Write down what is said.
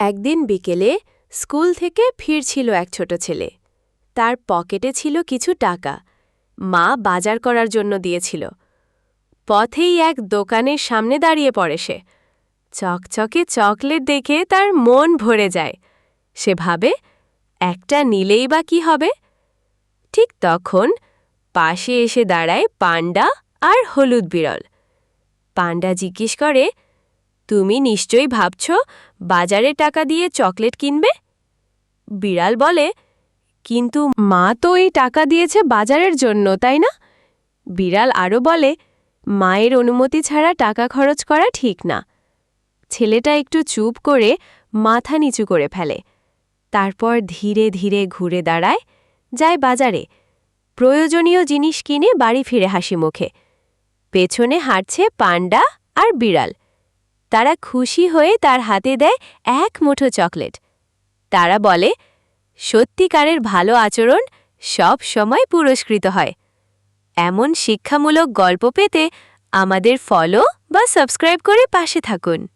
একদিন বিকেলে স্কুল থেকে ফিরছিল এক ছোট ছেলে। তার পকেটে ছিল কিছু টাকা। মা বাজার করার জন্য দিয়েছিল। পথেই এক দোকানের সামনে দাঁড়িয়ে পড়ে সে। চকচকে চকলেট দেখে তার মন ভরে যায়। সে ভাবে, একটা নিলেই বা কি হবে? ঠিক তখন পাশে এসে দাঁড়ায় পান্ডা আর হলুদ বিরল। পান্ডা জিজ্ঞেস করে তুমি নিশ্চয়ই ভাবছ, বাজারে টাকা দিয়ে চকলেট কিনবে? বিড়াল বলে, কিন্তু মা তো এই টাকা দিয়েছে বাজারের জন্য, তাই না? বিড়াল আরও বলে, মায়ের অনুমতি ছাড়া টাকা খরচ করা ঠিক না। ছেলেটা একটু চুপ করে মাথা নিচু করে ফেলে। তারপর ধীরে ধীরে ঘুরে দাঁড়ায়, যায় বাজারে। প্রয়োজনীয় জিনিস কিনে বাড়ি ফিরে হাসি মুখে। পেছনে হাঁটছে পান্ডা আর বিড়াল। তারা খুশি হয়ে তার হাতে দেয় এক মুঠো চকলেট। তারা বলে, সত্যিকারের ভালো আচরণ সব সময় পুরস্কৃত হয়। এমন শিক্ষামূলক গল্প পেতে আমাদের ফলো বা সাবস্ক্রাইব করে পাশে থাকুন।